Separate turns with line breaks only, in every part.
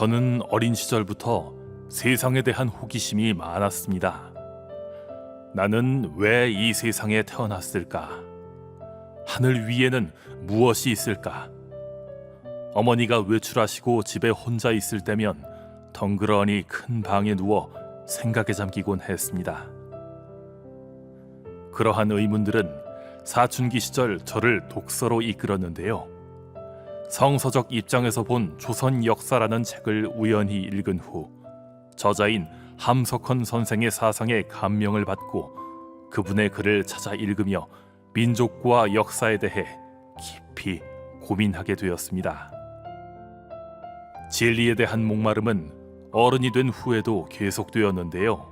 저는 어린 시절부터 세상에 대한 호기심이 많았습니다. 나는 왜 이 세상에 태어났을까? 하늘 위에는 무엇이 있을까? 어머니가 외출하시고 집에 혼자 있을 때면 덩그러니 큰 방에 누워 생각에 잠기곤 했습니다. 그러한 의문들은 사춘기 시절 저를 독서로 이끌었는데요. 성서적 입장에서 본 조선 역사라는 책을 우연히 읽은 후 저자인 함석헌 선생의 사상에 감명을 받고 그분의 글을 찾아 읽으며 민족과 역사에 대해 깊이 고민하게 되었습니다. 진리에 대한 목마름은 어른이 된 후에도 계속되었는데요.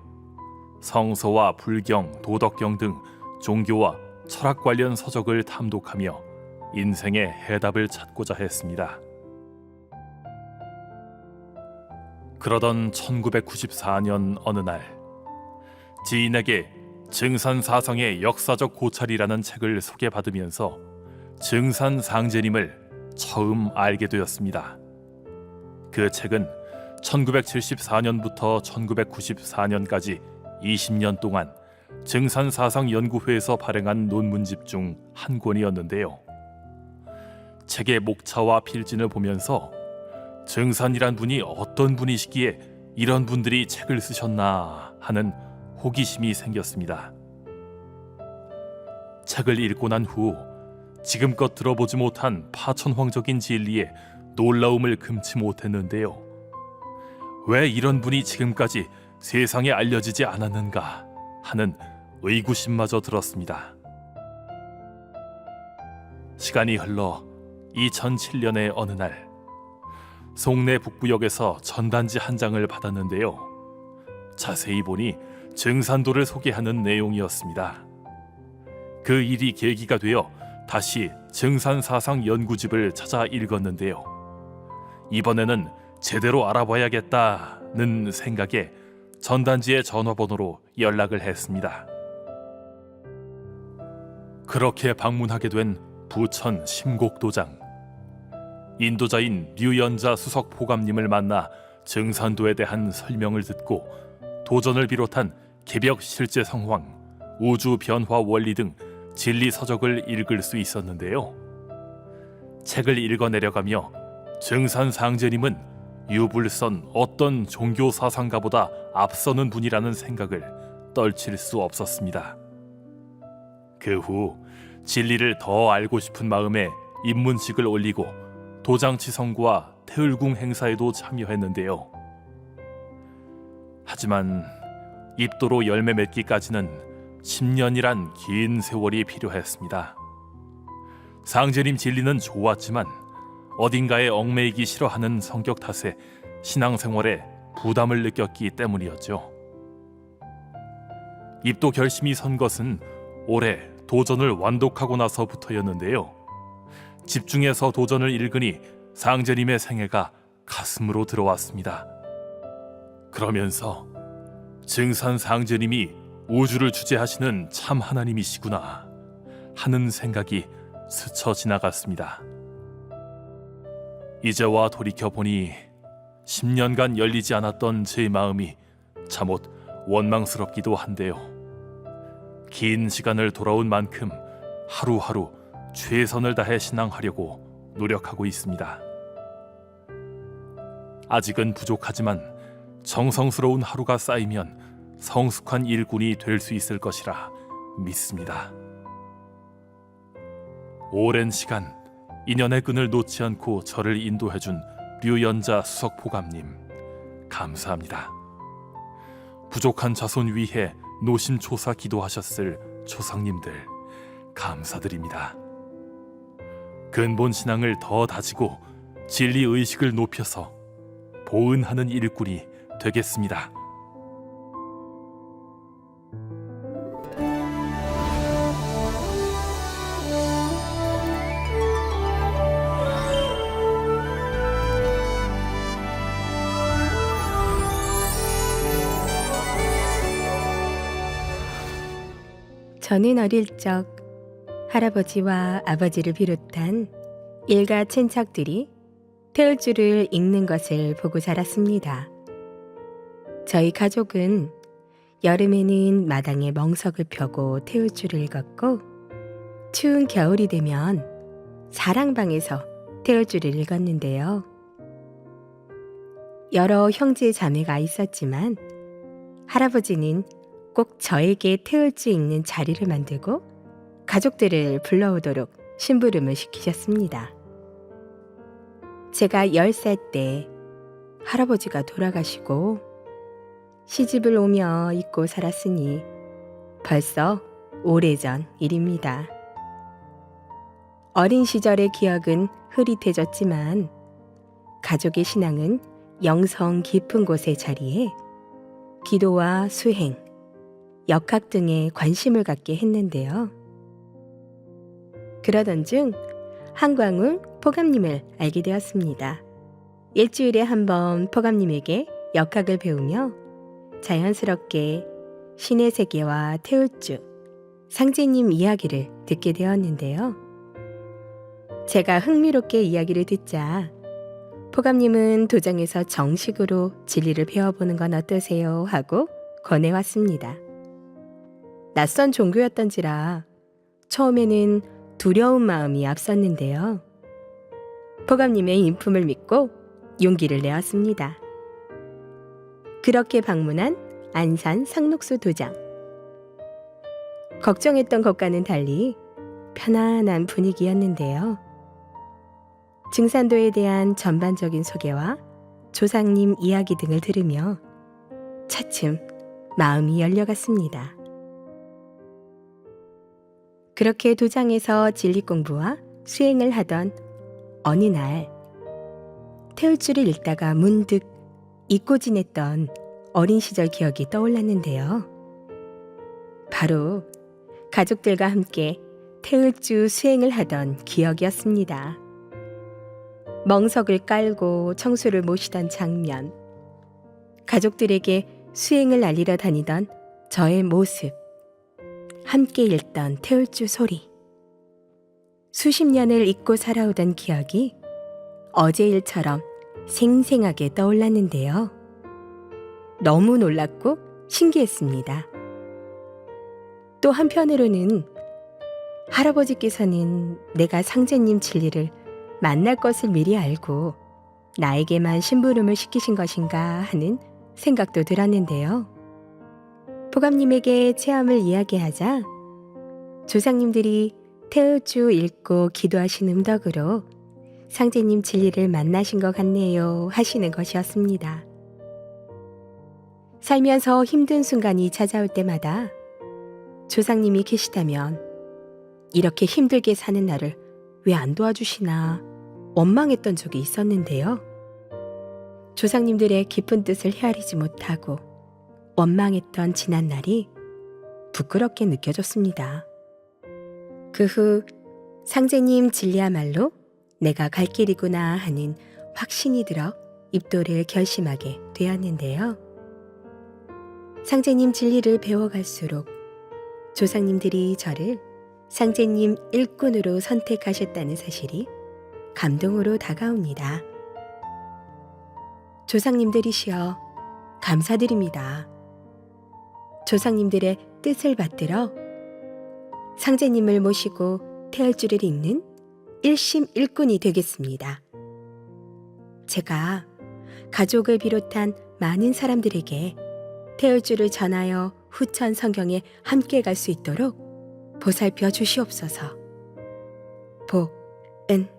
성서와 불경, 도덕경 등 종교와 철학 관련 서적을 탐독하며 인생의 해답을 찾고자 했습니다. 그러던 1994년 어느 날 지인에게 증산사상의 역사적 고찰이라는 책을 소개받으면서 증산상제님을 처음 알게 되었습니다. 그 책은 1974년부터 1994년까지 20년 동안 증산사상연구회에서 발행한 논문집 중 한 권이었는데요. 책의 목차와 필진을 보면서 증산이란 분이 어떤 분이시기에 이런 분들이 책을 쓰셨나 하는 호기심이 생겼습니다. 책을 읽고 난 후 지금껏 들어보지 못한 파천황적인 진리에 놀라움을 금치 못했는데요. 왜 이런 분이 지금까지 세상에 알려지지 않았는가 하는 의구심마저 들었습니다. 시간이 흘러 2007년의 어느 날 송내 북부역에서 전단지 한 장을 받았는데요. 자세히 보니 증산도를 소개하는 내용이었습니다. 그 일이 계기가 되어 다시 증산사상 연구집을 찾아 읽었는데요. 이번에는 제대로 알아봐야겠다는 생각에 전단지의 전화번호로 연락을 했습니다. 그렇게 방문하게 된 부천 심곡도장. 인도자인 류연자 수석 포감님을 만나 증산도에 대한 설명을 듣고 도전을 비롯한 개벽 실제 상황, 우주 변화 원리 등 진리 서적을 읽을 수 있었는데요. 책을 읽어 내려가며 증산 상제님은 유불선 어떤 종교 사상가보다 앞서는 분이라는 생각을 떨칠 수 없었습니다. 그 후 진리를 더 알고 싶은 마음에 입문식을 올리고 도장치성과 태을궁 행사에도 참여했는데요. 하지만 입도로 열매 맺기까지는 10년이란 긴 세월이 필요했습니다. 상제님 진리는 좋았지만 어딘가에 얽매이기 싫어하는 성격 탓에 신앙생활에 부담을 느꼈기 때문이었죠. 입도 결심이 선 것은 올해 도전을 완독하고 나서부터였는데요. 집중해서 도전을 읽으니 상제님의 생애가 가슴으로 들어왔습니다. 그러면서 증산 상제님이 우주를 주재하시는 참 하나님이시구나 하는 생각이 스쳐 지나갔습니다. 이제와 돌이켜 보니 10년간 열리지 않았던 제 마음이 참옷 원망스럽기도 한데요. 긴 시간을 돌아온 만큼 하루하루 최선을 다해 신앙하려고 노력하고 있습니다. 아직은 부족하지만 정성스러운 하루가 쌓이면 성숙한 일꾼이 될 수 있을 것이라 믿습니다. 오랜 시간 인연의 끈을 놓지 않고 저를 인도해준 류연자 수석포감님 감사합니다. 부족한 자손 위해 노심초사 기도하셨을 조상님들 감사드립니다. 근본 신앙을 더 다지고 진리 의식을 높여서 보은하는 일꾼이 되겠습니다.
저는 어릴 적 할아버지와 아버지를 비롯한 일가 친척들이 태울줄을 읽는 것을 보고 자랐습니다. 저희 가족은 여름에는 마당에 멍석을 펴고 태울줄을 읽었고 추운 겨울이 되면 사랑방에서 태울줄을 읽었는데요. 여러 형제 자매가 있었지만 할아버지는 꼭 저에게 태울줄 읽는 자리를 만들고 가족들을 불러오도록 심부름을 시키셨습니다. 제가 10살 때 할아버지가 돌아가시고 시집을 오며 잊고 살았으니 벌써 오래전 일입니다. 어린 시절의 기억은 흐릿해졌지만 가족의 신앙은 영성 깊은 곳에 자리해 기도와 수행, 역학 등에 관심을 갖게 했는데요. 그러던 중 한광울 포감님을 알게 되었습니다. 일주일에 한 번 포감님에게 역학을 배우며 자연스럽게 신의 세계와 태울주, 상제님 이야기를 듣게 되었는데요. 제가 흥미롭게 이야기를 듣자 포감님은 도장에서 정식으로 진리를 배워보는 건 어떠세요? 하고 권해왔습니다. 낯선 종교였던지라 처음에는 두려운 마음이 앞섰는데요. 포감님의 인품을 믿고 용기를 내었습니다. 그렇게 방문한 안산 상록수 도장. 걱정했던 것과는 달리 편안한 분위기였는데요. 증산도에 대한 전반적인 소개와 조상님 이야기 등을 들으며 차츰 마음이 열려갔습니다. 그렇게 도장에서 진리 공부와 수행을 하던 어느 날 태울줄을 읽다가 문득 잊고 지냈던 어린 시절 기억이 떠올랐는데요. 바로 가족들과 함께 태울주 수행을 하던 기억이었습니다. 멍석을 깔고 청소를 모시던 장면, 가족들에게 수행을 알리러 다니던 저의 모습, 함께 읽던 태울주 소리. 수십 년을 잊고 살아오던 기억이 어제 일처럼 생생하게 떠올랐는데요. 너무 놀랐고 신기했습니다. 또 한편으로는 할아버지께서는 내가 상제님 진리를 만날 것을 미리 알고 나에게만 심부름을 시키신 것인가 하는 생각도 들었는데요. 보감님에게 체험을 이야기하자 조상님들이 태우주 읽고 기도하신 음덕으로 상제님 진리를 만나신 것 같네요 하시는 것이었습니다. 살면서 힘든 순간이 찾아올 때마다 조상님이 계시다면 이렇게 힘들게 사는 나를 왜 안 도와주시나 원망했던 적이 있었는데요. 조상님들의 깊은 뜻을 헤아리지 못하고 원망했던 지난 날이 부끄럽게 느껴졌습니다. 그 후 상제님 진리야말로 내가 갈 길이구나 하는 확신이 들어 입도를 결심하게 되었는데요. 상제님 진리를 배워갈수록 조상님들이 저를 상제님 일꾼으로 선택하셨다는 사실이 감동으로 다가옵니다. 조상님들이시여 감사드립니다. 조상님들의 뜻을 받들어 상제님을 모시고 태열주를 읽는 일심 일꾼이 되겠습니다. 제가 가족을 비롯한 많은 사람들에게 태열주를 전하여 후천 성경에 함께 갈 수 있도록 보살펴 주시옵소서. 복, 은.